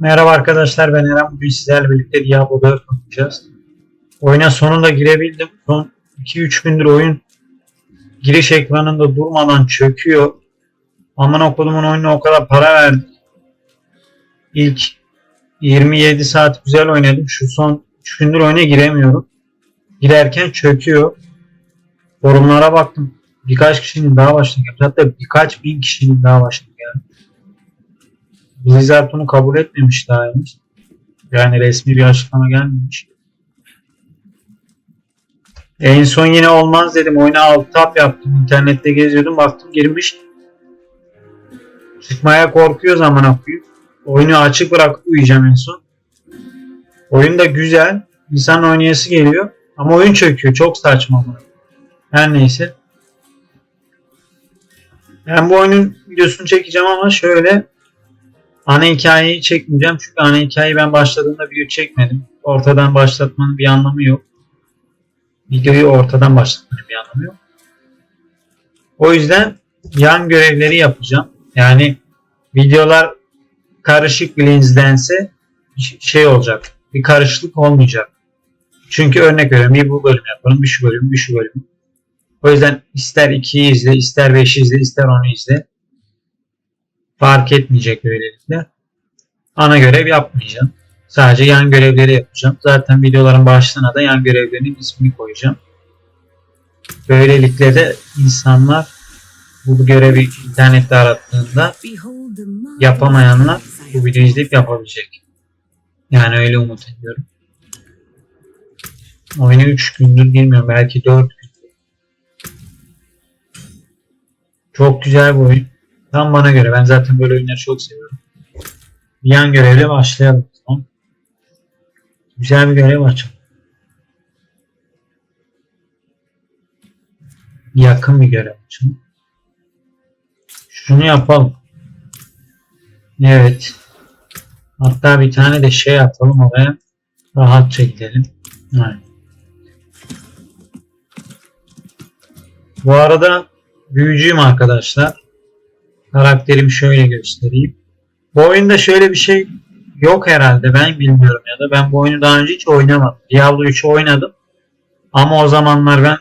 Merhaba arkadaşlar ben Eren. Bugün sizlerle birlikte Diablo 4 oynayacağız. Oyuna sonunda girebildim. Son 2-3 gündür oyun giriş ekranında durmadan çöküyor. Aman okudumun oyununa o kadar para verdim. İlk 27 saat güzel oynadım. Şu son 3 gündür oyuna giremiyorum. Girerken çöküyor. Forumlara baktım. Birkaç kişinin daha başladı. Hatta birkaç bin kişinin daha yani. Blizzard bunu kabul etmemiş daha henüz. Yani resmi bir açıklama gelmemiş. En son yine olmaz dedim. Oyuna alt tab yaptım. İnternette geziyordum. Baktım girmiş. Çıkmaya korkuyor zaman okuyup. Oyunu açık bırakıp uyuyacağım en son. Oyun da güzel. İnsan oynayası geliyor. Ama oyun çöküyor. Çok saçma. bu. Her neyse. Ben bu oyunun videosunu çekeceğim ama şöyle ana hikayeyi çekmeyeceğim. Çünkü ana hikayeyi ben başladığımda video çekmedim. Ortadan başlatmanın bir anlamı yok. Videoyu ortadan başlatmanın bir anlamı yok. O yüzden yan görevleri yapacağım. Yani videolar karışık bile izlense ş- şey olacak. Bir karışıklık olmayacak. Çünkü örnek veriyorum bir bu bölüm yaparım, bir şu bölüm, bir şu bölüm. O yüzden ister 2'yi izle, ister 5'i izle, ister 10'u izle. Fark etmeyecek böylelikle. Ana görev yapmayacağım. Sadece yan görevleri yapacağım. Zaten videoların başlığına da yan görevlerinin ismini koyacağım. Böylelikle de insanlar bu görevi internette arattığında yapamayanlar bu videoyu izleyip yapabilecek. Yani öyle umut ediyorum. Oyuna 3 gündür bilmiyorum belki 4 gündür. Çok güzel bir oyun. Tam bana göre. Ben zaten böyle oyunları çok seviyorum. Bir yan görevle başlayalım. Tamam. Güzel bir görev açalım. Yakın bir görev açalım. Şunu yapalım. Evet. Hatta bir tane de şey atalım oraya. Rahatça gidelim. Evet. Bu arada büyücüyüm arkadaşlar. Karakterimi şöyle göstereyim. Bu oyunda şöyle bir şey yok herhalde. Ben bilmiyorum ya da ben bu oyunu daha önce hiç oynamadım. Diablo 3 oynadım. Ama o zamanlar ben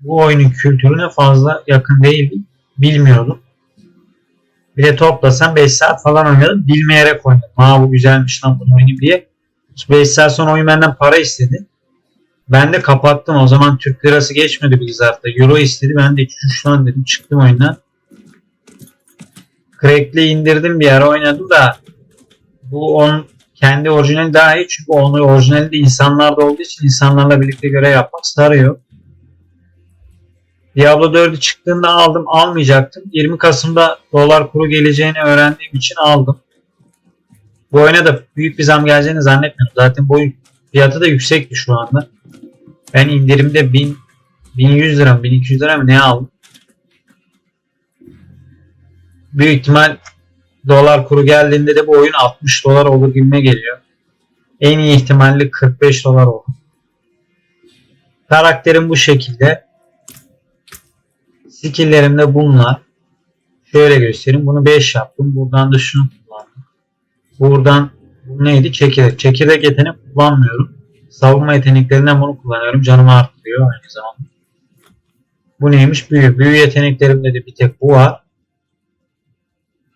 bu oyunun kültürüne fazla yakın değildim. Bilmiyordum. Bir de toplasam 5 saat falan oynadım. Bilmeyerek oynadım. Ha bu güzelmiş lan bunu oynayayım diye. 5 saat sonra oyun benden para istedi. Ben de kapattım. O zaman Türk lirası geçmedi Blizzard'da. Euro istedi. Ben de 3 lan dedim. Çıktım oyundan. Crack'le indirdim bir ara oynadım da bu onun kendi orijinali daha iyi çünkü onun orijinali de insanlarda olduğu için insanlarla birlikte görev yapmak sarıyor. Diablo 4'ü çıktığında aldım almayacaktım. 20 Kasım'da dolar kuru geleceğini öğrendiğim için aldım. Bu oyuna da büyük bir zam geleceğini zannetmiyorum. Zaten bu fiyatı da yüksekti şu anda. Ben indirimde 1000 1100 lira mı 1200 lira mı ne aldım? Büyük ihtimal dolar kuru geldiğinde de bu oyun 60 dolar olur gibime geliyor. En iyi ihtimalle 45 dolar olur. Karakterim bu şekilde. Skill'lerim de bunlar. Şöyle göstereyim. Bunu 5 yaptım. Buradan da şunu kullandım. Buradan bu neydi? Çekirdek. Çekirdek yetenek kullanmıyorum. Savunma yeteneklerinden bunu kullanıyorum. Canımı arttırıyor aynı zamanda. Bu neymiş? Büyü. Büyü yeteneklerimde de bir tek bu var.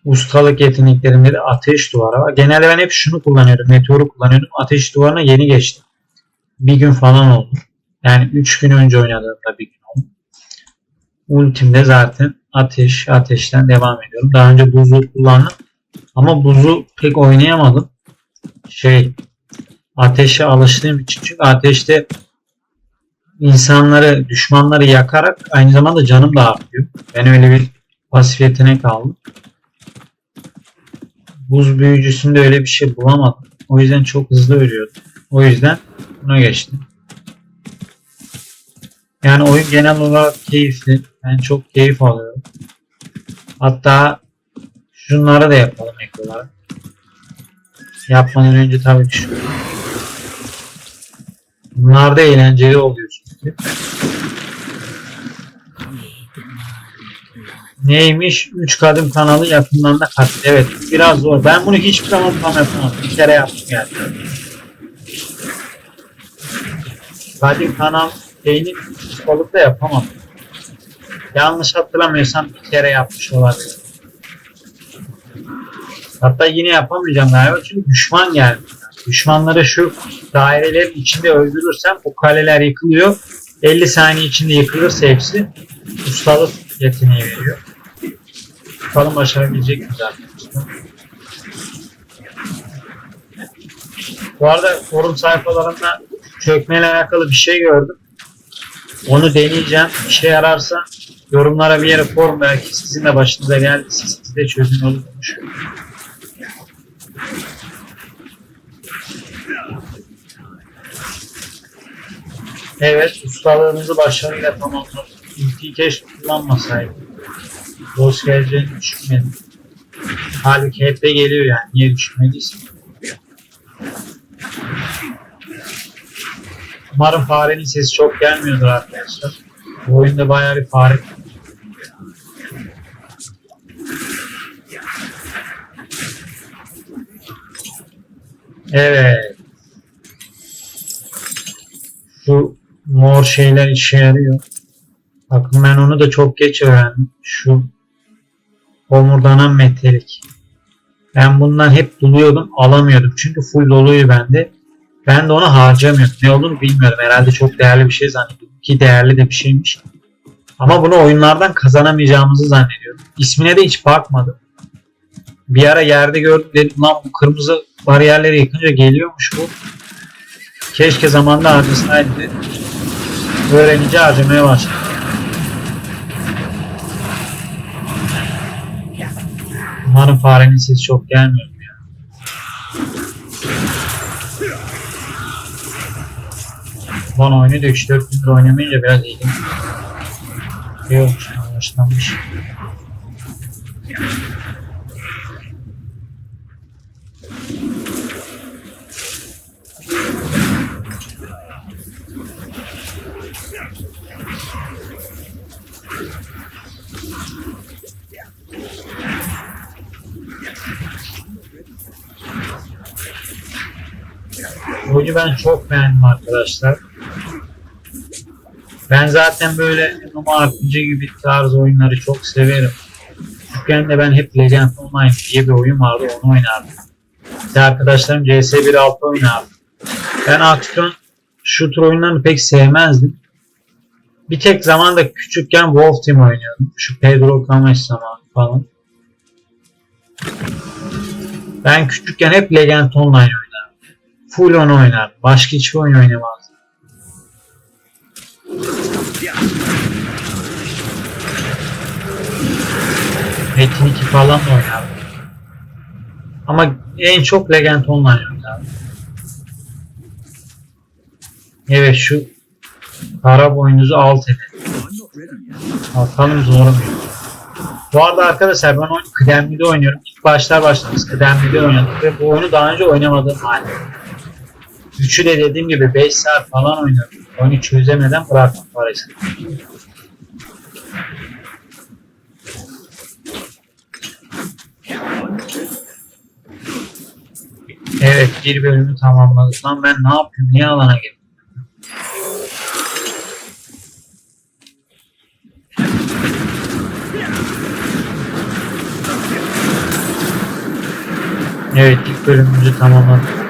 Ustalık yeteneklerimde de ateş duvarı var. Genelde ben hep şunu kullanıyorum. Meteoru kullanıyordum. Ateş duvarına yeni geçtim. Bir gün falan oldu. Yani 3 gün önce oynadığımda bir gün oldu. Ultimde zaten ateş, ateşten devam ediyorum. Daha önce buzu kullandım. Ama buzu pek oynayamadım. Şey, ateşe alıştığım için. Çünkü ateşte insanları, düşmanları yakarak aynı zamanda canım da artıyor. Ben öyle bir pasif yetenek aldım. Buz büyücüsünde öyle bir şey bulamadım. O yüzden çok hızlı ölüyordum. O yüzden buna geçtim. Yani oyun genel olarak keyifli. Ben çok keyif alıyorum. Hatta şunları da yapalım ek olarak. Yapmadan önce tabii şu. Bunlar da eğlenceli oluyor çünkü. Neymiş? 3 kadın kanalı yakından da kat. Evet biraz zor. Ben bunu hiçbir zaman tam yapamadım. Bir kere yaptım yani. Kadın kanal şeyini psikolog da yapamadım. Yanlış hatırlamıyorsam bir kere yapmış olabilir. Hatta yine yapamayacağım galiba çünkü düşman geldi. Düşmanları şu dairelerin içinde öldürürsem o kaleler yıkılıyor. 50 saniye içinde yıkılırsa hepsi ustalık yeteneği veriyor. Bakalım başarabilecek miyiz arkadaşlar. Bu arada forum sayfalarında çökmeyle alakalı bir şey gördüm. Onu deneyeceğim. İşe yararsa yorumlara bir yere form belki sizin de başınıza geldi. Siz de çözüm olurmuş. Evet, ustalığınızı başarıyla tamamladık. İlki keşke kullanmasaydım. Dost geleceğini düşünmedim. Halbuki hep de geliyor yani. Niye düşünmediyse. Umarım farenin sesi çok gelmiyordur arkadaşlar. Bu oyunda bayağı bir fare. Evet. Şu mor şeyler işe yarıyor. Bakın ben onu da çok geç öğrendim. Şu homurdanan metalik. Ben bundan hep buluyordum, alamıyordum. Çünkü full doluydu bende. Ben de onu harcamıyorum. Ne olduğunu bilmiyorum. Herhalde çok değerli bir şey zannediyorum. Ki değerli de bir şeymiş. Ama bunu oyunlardan kazanamayacağımızı zannediyorum. İsmine de hiç bakmadım. Bir ara yerde gördüm dedim lan bu kırmızı bariyerleri yıkınca geliyormuş bu. Keşke zamanda harcasaydı. Öğrenince harcamaya başladım. Umarım farenin sesi çok gelmiyor ya. Lan oyunu da 3-4 gündür oynamayınca biraz ilgim. Yok, başlanmış. Oyunu ben çok beğendim arkadaşlar. Ben zaten böyle MMO RPG gibi tarz oyunları çok severim. Küçükken de ben hep Legend Online diye bir oyun vardı onu oynardım. İşte arkadaşlarım CS1.6 oynardı. Ben aksiyon shooter oyunlarını pek sevmezdim. Bir tek zamanda küçükken Wolf Team oynuyordum. Şu Pedro Cames zamanı falan. Ben küçükken hep Legend Online oynardım. Full onu oynardım. Başka hiçbir oyun oynamazdım. Metin 2 falan da oynardım. Ama en çok Legend Online oynardım. Evet şu kara boynuzu alt edelim. Bakalım zor mu? Bu arada arkadaşlar ben oyunu kıdemlide oynuyorum. İlk başlar başlamaz kıdemlide oynadık ve bu oyunu daha önce oynamadığım halde. Üçü de dediğim gibi 5 saat falan oynadım. Oyunu çözemeden bıraktım parasını. Evet bir bölümü tamamladık. Lan ben ne yapayım? Niye alana girdim? Evet ilk bölümümüzü tamamladık.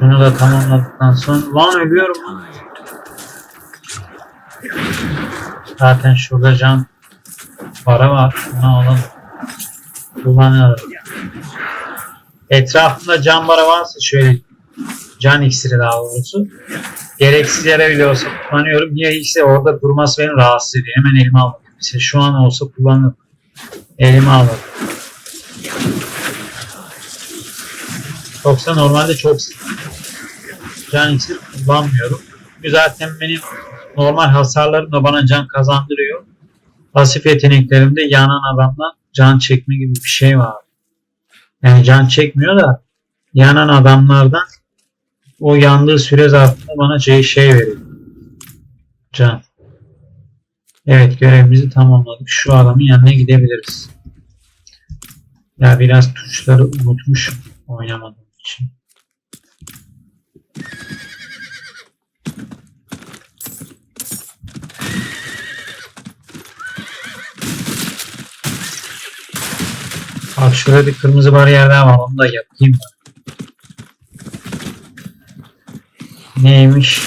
Bunu da tamamladıktan sonra lan ölüyorum. Zaten şurada can para var. Bunu alalım. Kullanıyorum. Etrafında can bara varsa şöyle can iksiri daha doğrusu. Gereksiz yere bile olsa kullanıyorum. Niye ise orada durması beni rahatsız ediyor. Hemen elime aldım. Mesela şu an olsa kullanırım. Elime alırım. Yoksa normalde çok can iksir kullanmıyorum. Çünkü zaten benim normal hasarlarım da bana can kazandırıyor. Pasif yeteneklerimde yanan adamdan can çekme gibi bir şey var. Yani can çekmiyor da yanan adamlardan o yandığı süre zarfında bana şey, şey veriyor. Can. Evet görevimizi tamamladık. Şu adamın yanına gidebiliriz. Ya biraz tuşları unutmuşum oynamadığım için. Bak şurada bir kırmızı bariyer daha var. Onu da yapayım. Neymiş?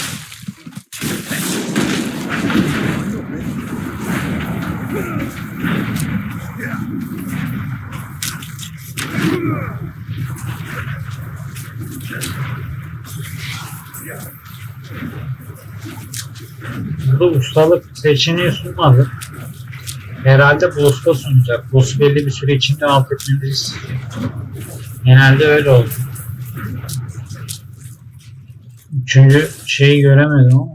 Burada ustalık seçeneği sunmadı. Herhalde boss'ta sunacak. Boss'u belli bir süre içinde alt istiyor. Genelde öyle oldu. Üçüncü şeyi göremedim ama.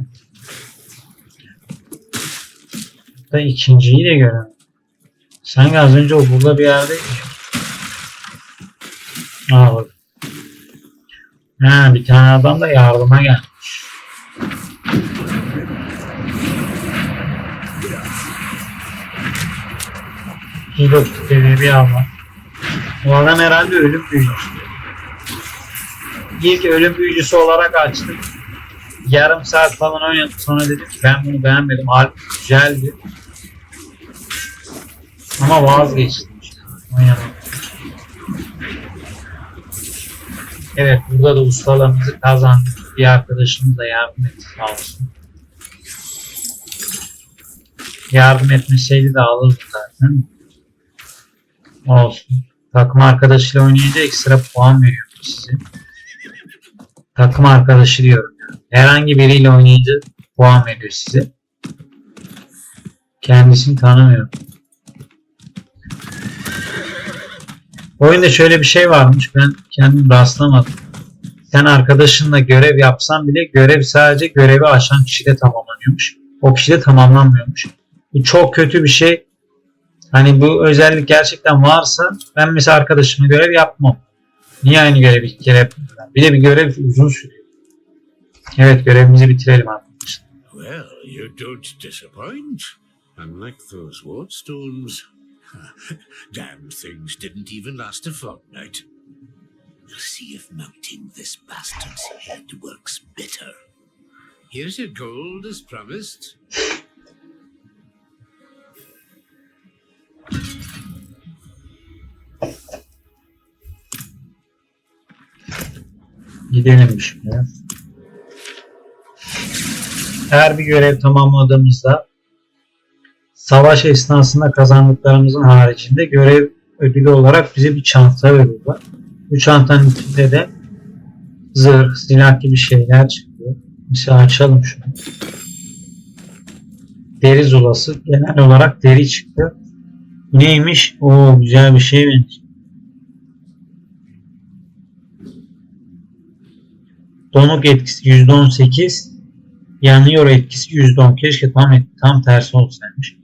Da ikinciyi de göremedim. Sanki az önce o burada bir yerdeydi. Aa bak. Ha bir tane adam da yardıma gelmiş. Hilo kitleli bir ama. Bu adam herhalde ölüm büyücüsü. İlk ölüm büyücüsü olarak açtım. Yarım saat falan oynadım. Sonra dedim ki ben bunu beğenmedim. Halbuki güzeldi. Ama vazgeçtim. işte. Oynamadım. Evet burada da ustalığımızı kazandık. Bir arkadaşımız da yardım etti sağ olsun. Yardım etmeseydi de alırdı zaten. Olsun. Takım arkadaşıyla oynayınca ekstra puan veriyor size. Takım arkadaşı diyorum. Herhangi biriyle oynayınca puan veriyor size. Kendisini tanımıyorum. Oyunda şöyle bir şey varmış. Ben kendim rastlamadım. Sen arkadaşınla görev yapsan bile görev sadece görevi aşan kişide tamamlanıyormuş. O kişide tamamlanmıyormuş. Bu çok kötü bir şey. Hani bu özellik gerçekten varsa ben mesela arkadaşımla görev yapmam. Niye aynı görevi iki kere yapıyorum? Bir de bir görev uzun sürüyor. Evet görevimizi bitirelim arkadaşlar. Well, you don't disappoint. Unlike those wardstones. Damn things didn't even last a fortnight. We'll see if mounting this bastard's head works better. Here's your gold as promised. Gidelim şimdi. Her bir görev tamamladığımızda savaş esnasında kazandıklarımızın haricinde görev ödülü olarak bize bir çanta veriyorlar. Bu çantanın içinde de zırh, silah gibi şeyler çıkıyor. Mesela açalım şunu. Deri zulası. Genel olarak deri çıktı. Neymiş? Oo güzel bir şey benziyor. Donuk etkisi %18. Yanıyor etkisi %10. Keşke tam tam tersi olsaymış.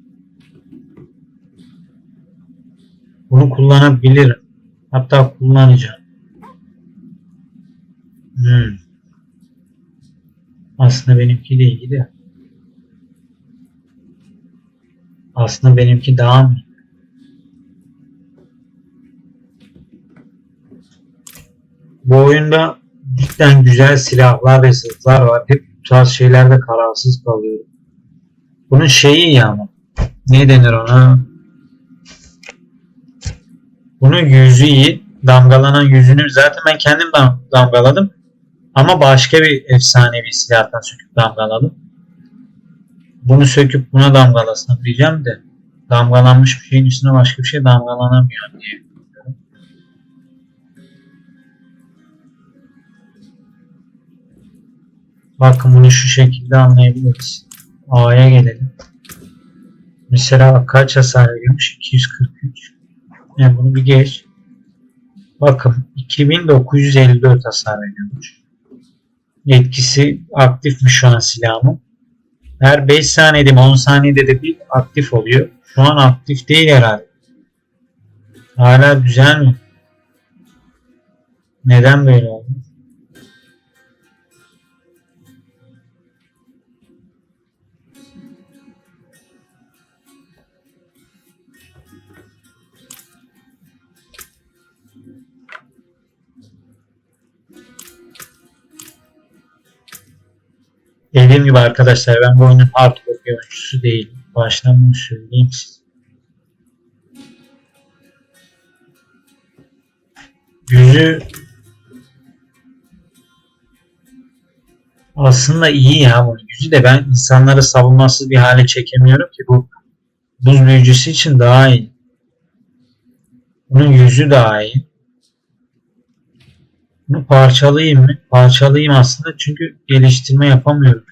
Bunu kullanabilirim. Hatta kullanacağım. Hmm. Aslında benimki de iyi de. Aslında benimki daha mı? Bu oyunda cidden güzel silahlar ve zırhlar var. Hep bu tarz şeylerde kararsız kalıyorum. Bunun şeyi iyi ama. Ne denir ona? Bunun yüzü iyi. Damgalanan yüzünü zaten ben kendim dam damgaladım. Ama başka bir efsanevi silahtan söküp damgaladım. Bunu söküp buna damgalasam diyeceğim de damgalanmış bir şeyin üstüne başka bir şey damgalanamıyor diye. Bakın bunu şu şekilde anlayabiliriz. A'ya gelelim. Mesela kaç hasar veriyormuş? 243. Yani bunu bir geç. Bakın 2954 hasar veriyormuş. Etkisi aktifmiş şu an silahımın. Her 5 saniyede mi 10 saniyede de bir aktif oluyor. Şu an aktif değil herhalde. Hala güzel mi? Neden böyle oldu? Gibi arkadaşlar ben bu oyunun hardcore bir oyuncusu değilim. Baştan bunu söyleyeyim size. Yüzü aslında iyi ya bu yüzü de ben insanları savunmasız bir hale çekemiyorum ki bu buz büyücüsü için daha iyi. Bunun yüzü daha iyi. Bunu parçalayayım mı? Parçalayayım aslında çünkü geliştirme yapamıyorum.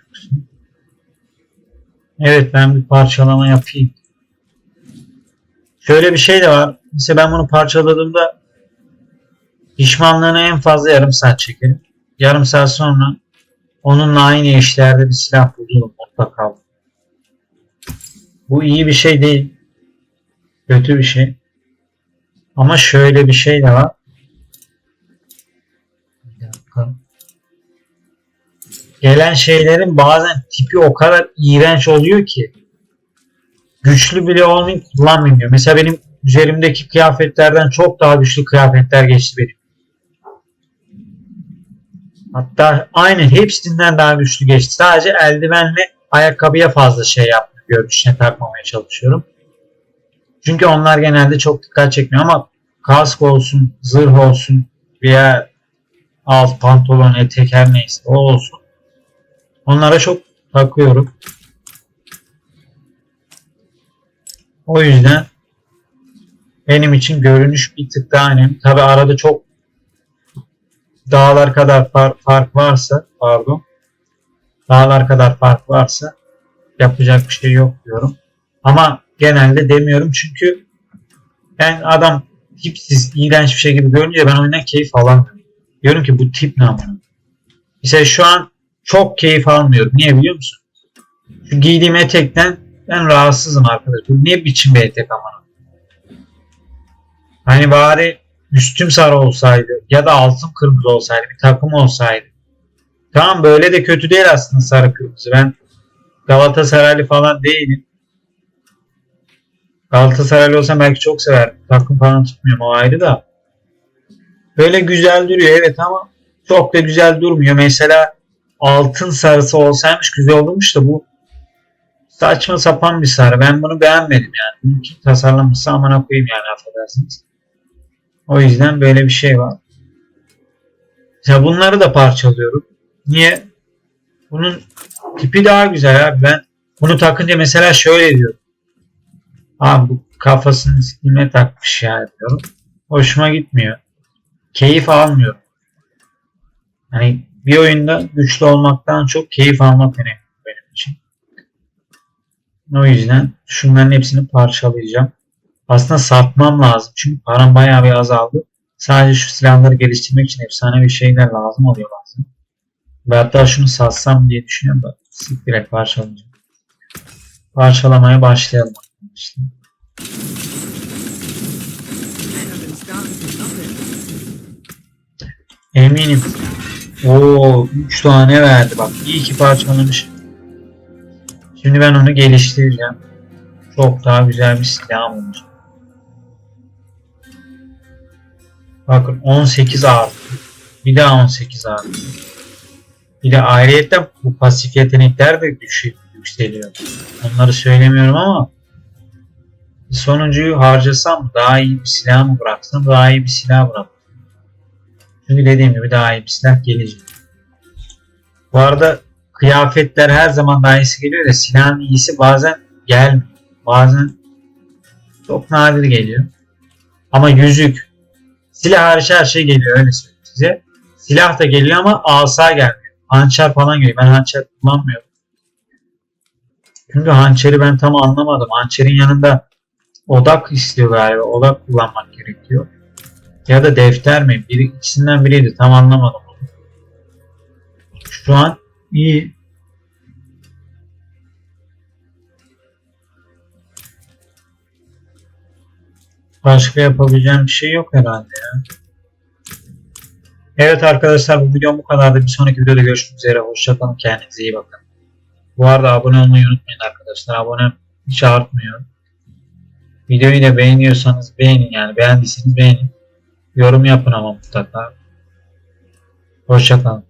Evet ben bir parçalama yapayım. Şöyle bir şey de var. Mesela ben bunu parçaladığımda pişmanlığına en fazla yarım saat çekerim. Yarım saat sonra onunla aynı işlerde bir silah bulurum mutlaka. Bu iyi bir şey değil. Kötü bir şey. Ama şöyle bir şey de var. Bir dakika. Gelen şeylerin bazen tipi o kadar iğrenç oluyor ki güçlü bile olmayıp kullanmayayım diyor. Mesela benim üzerimdeki kıyafetlerden çok daha güçlü kıyafetler geçti benim. Hatta aynı hepsinden daha güçlü geçti. Sadece eldivenle ayakkabıya fazla şey yapmıyor. Görünüşüne takmamaya çalışıyorum. Çünkü onlar genelde çok dikkat çekmiyor ama kask olsun, zırh olsun veya alt pantolon, etek her neyse o olsun. Onlara çok takıyorum. O yüzden benim için görünüş bir tık daha önemli. Tabi arada çok dağlar kadar far- fark varsa pardon dağlar kadar fark varsa yapacak bir şey yok diyorum. Ama genelde demiyorum çünkü ben adam tipsiz, iğrenç bir şey gibi görünce ben oyundan keyif alamıyorum. Diyorum ki bu tip ne amına. Mesela şu an çok keyif almıyorum. Niye biliyor musun? Şu giydiğim etekten ben rahatsızım arkadaş. Bu ne biçim bir etek amına. Hani bari üstüm sarı olsaydı ya da altın kırmızı olsaydı bir takım olsaydı. Tamam böyle de kötü değil aslında sarı kırmızı. Ben Galatasaraylı falan değilim. Galatasaraylı olsam belki çok severdim. Takım falan tutmuyorum o ayrı da. Böyle güzel duruyor evet ama çok da güzel durmuyor. Mesela altın sarısı olsaymış güzel olurmuş da bu saçma sapan bir sarı. Ben bunu beğenmedim yani. Bunu kim tasarlamışsa amına koyayım yani affedersiniz. O yüzden böyle bir şey var. Ya bunları da parçalıyorum. Niye? Bunun tipi daha güzel abi. Ben bunu takınca mesela şöyle diyorum. Abi bu kafasını sikime takmış ya diyorum. Hoşuma gitmiyor. Keyif almıyorum. Hani bir oyunda güçlü olmaktan çok keyif almak önemli benim için. O yüzden şunların hepsini parçalayacağım. Aslında satmam lazım. Çünkü param bayağı bir azaldı. Sadece şu silahları geliştirmek için efsane bir şeyler lazım oluyor bazen. Ve hatta şunu satsam diye düşünüyorum da siktir parçalayacağım. Parçalamaya başlayalım. İşte. Eminim. Oo 3 tane verdi bak. İyi ki parçalamış. Şimdi ben onu geliştireceğim. Çok daha güzel bir silahım olacak. Bakın 18 artı. Bir daha 18 artı. Bir de ayrıyetten bu pasif yetenekler de düşük, yükseliyor. Onları söylemiyorum ama sonuncuyu harcasam daha iyi bir silah mı bıraksam daha iyi bir silah bırak. Çünkü dediğim gibi daha iyi bir silah gelecek. Bu arada kıyafetler her zaman daha iyisi geliyor da silahın iyisi bazen gelmiyor. Bazen çok nadir geliyor. Ama yüzük, silah hariç her şey geliyor öyle söyleyeyim size. Silah da geliyor ama asa gelmiyor. Hançer falan geliyor. Ben hançer kullanmıyorum. Çünkü hançeri ben tam anlamadım. Hançerin yanında odak istiyor galiba. Odak kullanmak gerekiyor. Ya da defter mi? Biri, ikisinden biriydi. Tam anlamadım onu. Şu an iyi. Başka yapabileceğim bir şey yok herhalde ya. Evet arkadaşlar bu videom bu kadardı. Bir sonraki videoda görüşmek üzere. Hoşçakalın. Kendinize iyi bakın. Bu arada abone olmayı unutmayın arkadaşlar. Abone hiç artmıyor. Videoyu da beğeniyorsanız beğenin yani. Beğendiyseniz beğenin. Yorum yapın ama mutlaka. Hoşçakalın.